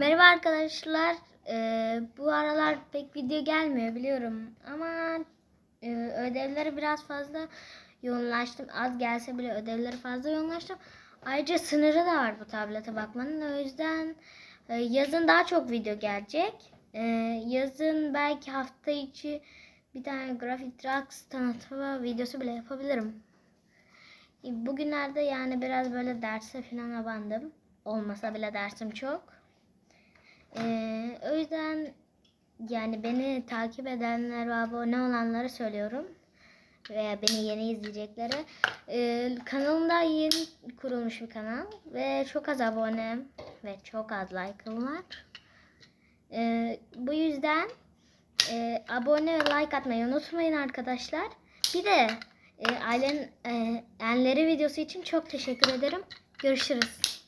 Merhaba arkadaşlar. Ee, bu aralar pek video gelmiyor biliyorum ama e, ödevlere biraz fazla yoğunlaştım. Az gelse bile ödevleri fazla yoğunlaştım. Ayrıca sınırı da var bu tablete bakmanın. O yüzden e, yazın daha çok video gelecek. E, yazın belki hafta içi bir tane Graphic Drugs tanıtma videosu bile yapabilirim. Bugünlerde yani biraz böyle derse falan abandım. Olmasa bile dersim çok. Ee, o yüzden yani beni takip edenler ve abone olanlara söylüyorum. Veya beni yeni izleyeceklere. Ee, kanalımda yeni kurulmuş bir kanal. Ve çok az abone ve çok az like'ım var. Ee, bu yüzden e, abone ve like atmayı unutmayın arkadaşlar. Bir de e, ailen e, enleri videosu için çok teşekkür ederim. Görüşürüz.